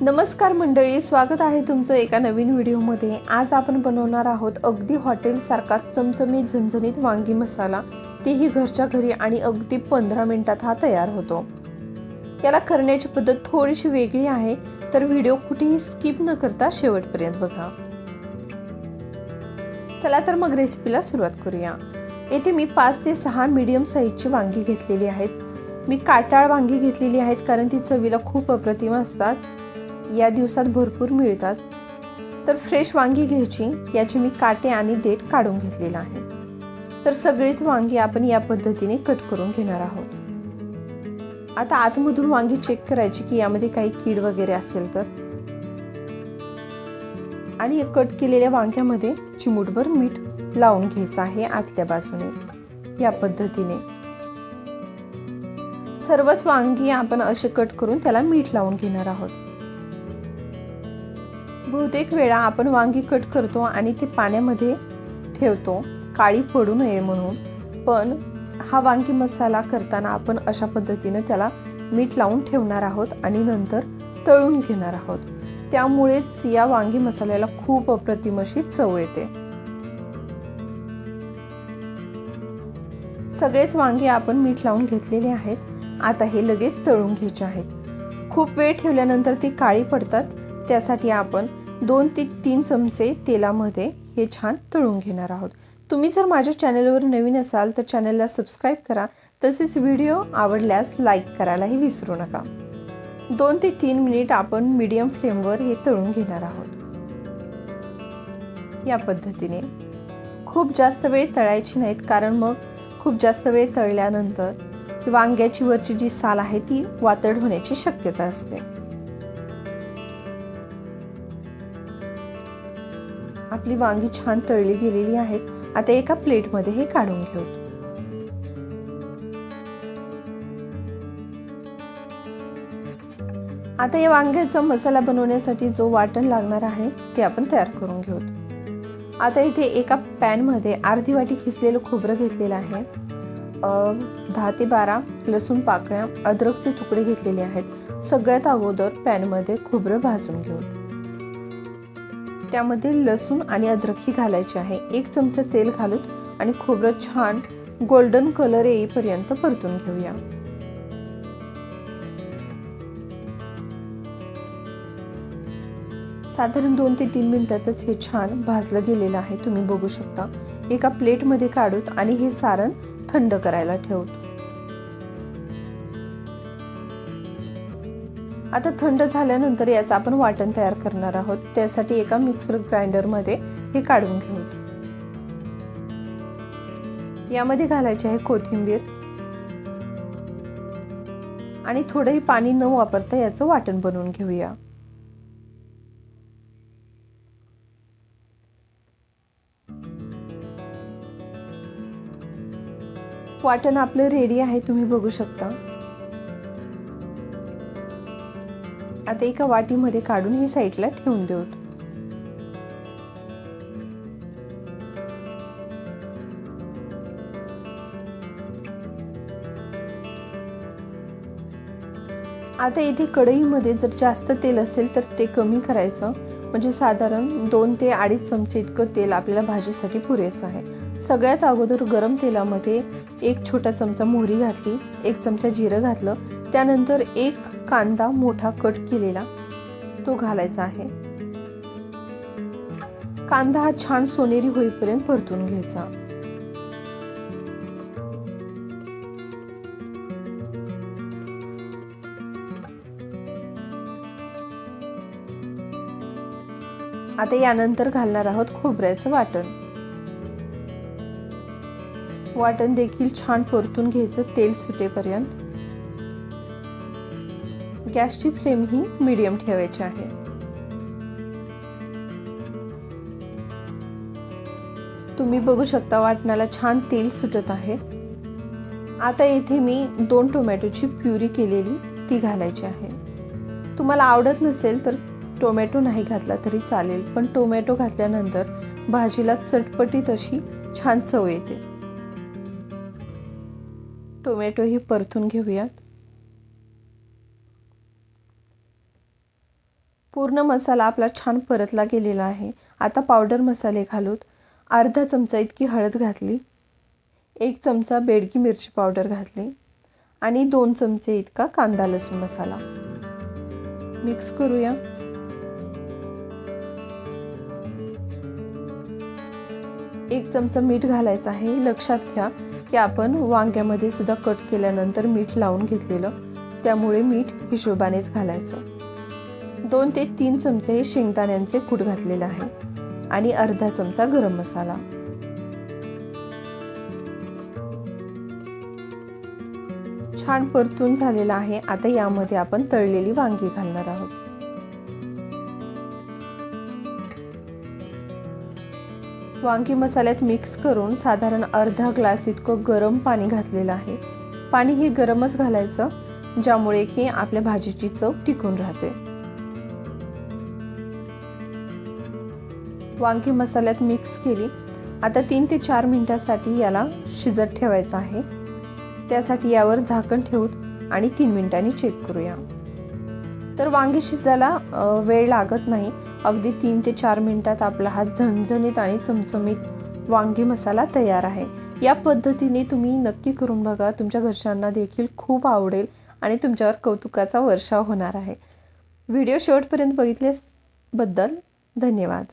नमस्कार मंडळी स्वागत आहे तुमचं एका नवीन व्हिडिओमध्ये. आज आपण बनवणार आहोत अगदी हॉटेलसारखा चमचमीत झणझणीत वांगी मसाला. तेही घरच्या घरी आणि अगदी पंधरा मिनिटात हा तयार होतो. याला करण्याची पद्धत थोडीशी वेगळी आहे तर व्हिडिओ कुठेही स्किप न करता शेवटपर्यंत बघा. चला तर मग रेसिपीला सुरुवात करूया. येथे मी पाच ते सहा मीडियम साईजची वांगी घेतलेली आहेत. मी काटाळ वांगी घेतलेली आहेत कारण ती चवीला खूप अप्रतिम असतात. या दिवसात भरपूर मिळतात. तर फ्रेश वांगी घ्यायची याचे मी काटे आणि देठ काढून घेतलेला आहे. तर सगळीच वांगी आपण या पद्धतीने कट करून घेणार आहोत. आता आतमधून वांगी चेक करायची की यामध्ये काही कीड वगैरे असेल तर. आणि कट केलेल्या वांग्यामध्ये चिमूटभर मीठ लावून घ्यायचं आहे आतल्या बाजूने या पद्धतीने. सर्वच वांगी आपण असे कट करून त्याला मीठ लावून घेणार आहोत. बहुतेक वेळा आपण वांगी कट करतो आणि ते पाण्यामध्ये ठेवतो. काळी पडू नये म्हणून. पण हा वांगी मसाला करताना आपण अशा पद्धतीनं त्याला मीठ लावून ठेवणार आहोत आणि नंतर तळून घेणार आहोत. त्यामुळेच या वांगी मसाल्याला खूप अप्रतिम अशी चव येते. सगळेच वांगे आपण मीठ लावून घेतलेले आहेत. आता हे लगेच तळून घ्यायचे आहेत. खूप वेळ ठेवल्यानंतर ती काळी पडतात. त्यासाठी आपण दोन ते तीन चमचे तेलामध्ये हे छान तळून घेणार आहोत. तुम्ही जर माझ्या चॅनलवर नवीन असाल तर चॅनलला सबस्क्राईब करा तसेच व्हिडिओ आवडल्यास लाईक करायलाही विसरू नका. दोन ते तीन मिनिट आपण मीडियम फ्लेमवर हे तळून घेणार आहोत. या पद्धतीने. खूप जास्त वेळ तळायची नाहीत कारण मग खूप जास्त वेळ तळल्यानंतर वांग्याची वरची जी साल आहे ती वातड होण्याची शक्यता असते. आपली वांगी छान तळली गेलेली आहेत. आता एका प्लेटमध्ये हे काढून घेऊ. आता या वांग्याचा मसाला बनवण्यासाठी जो वाटण लागणार आहे ते आपण तयार करून घेऊ. आता इथे एका पॅनमध्ये अर्धी वाटी खिसलेलं खोबरं घेतलेलं आहे. दहा ते बारा लसूण पाकळ्या अद्रकचे तुकडे घेतलेले आहेत. सगळ्यात अगोदर पॅनमध्ये खोबरं भाजून घेऊ. त्यामध्ये लसूण आणि अद्रक ही घालायची आहे. एक चमचा तेल घालून आणि खोबरं छान गोल्डन कलर येईपर्यंत परतून घेऊया. साधारण दोन ते तीन मिनिटातच हे छान भाजलं गेलेलं आहे. तुम्ही बघू शकता. एका प्लेटमध्ये काढूत आणि हे सारण थंड करायला ठेवतो. आता थंड झाल्यानंतर याचं आपण वाटण तयार करणार आहोत. त्यासाठी एका मिक्सर ग्राइंडरमध्ये हे काढून घेऊ. यामध्ये घालायचे आहे कोथिंबीर. आणि थोडंही पाणी न वापरता याचं वाटण बनवून घेऊया. वाटण आपलं रेडी आहे तुम्ही बघू शकता. आता एका वाटीमध्ये काढून ही साईडला ठेवून देऊ. आता इथे कढईमध्ये जर जास्त तेल असेल तर ते कमी करायचं. म्हणजे साधारण दोन ते अडीच चमचे इतकं तेल आपल्याला भाजीसाठी पुरेसं आहे. सगळ्यात अगोदर गरम तेलामध्ये एक छोटा चमचा मोहरी घातली एक चमचा जिरं घातलं त्यानंतर एक कांदा मोठा कट केलेला तो घालायचा आहे. कांदा हा छान सोनेरी होईपर्यंत परतून घ्यायचा. आता यानंतर घालणार आहोत खोबऱ्याचं वाटण. वाटण देखील छान परतून घ्यायचं तेल सुटेपर्यंत. गॅसची फ्लेम ही मीडियम ठेवायची आहे. तुम्ही बघू शकता वाटणाला छान तेल सुटत आहे. आता येथे मी दोन टोमॅटोची प्युरी केलेली ती घालायची आहे. तुम्हाला आवडत नसेल तर टोमॅटो नाही घातला तरी चालेल पण टोमॅटो घातल्यानंतर भाजीला चटपटीत अशी छान चव येते. टोमॅटो ही परतून घेऊयात. पूर्ण मसाला आपला छान परतला गेलेला आहे. आता पावडर मसाले घालूत अर्धा चमचा इतकी हळद घातली. एक चमचा बेडगी मिरची पावडर घातली. आणि दोन चमचे इतका कांदा लसूण मसाला. मिक्स करूया. एक चमचा मीठ घालायचं आहे. लक्षात घ्या की आपण वांग्यामध्ये सुद्धा कट केल्यानंतर मीठ लावून घेतलेलं. त्यामुळे मीठ हिशोबानेच घालायचं. दोन ते तीन चमचे हे शेंगदाण्यांचे कूट घातलेले आहे आणि अर्धा चमचा गरम मसाला. छान परतून झालेला आहे. आता यामध्ये आपण तळलेली वांगी घालणार आहोत. वांगी मसाल्यात मिक्स करून साधारण अर्धा ग्लास इतकं गरम पाणी घातलेलं आहे. पाणी हे गरमच घालायचं ज्यामुळे की आपल्या भाजीची चव टिकून राहते. वांगी मसाल्यात मिक्स केली. आता तीन ते चार मिनटासाठी याला शिजत ठेवायचं आहे. त्यासाठी यावर झाकण ठेवू आणि तीन मिनिटांनी चेक करूया. तर वांगी शिजायला वेळ लागत नाही. अगदी तीन ते चार मिनटात आपला हा झणझणीत आणि चमचमीत वांगी मसाला तयार आहे. या पद्धतीने तुम्ही नक्की करून बघा. तुमच्या घरच्यांना देखील खूप आवडेल आणि तुमच्यावर कौतुकाचा वर्षाव होणार आहे. व्हिडिओ शेवटपर्यंत बघितल्याबद्दल धन्यवाद.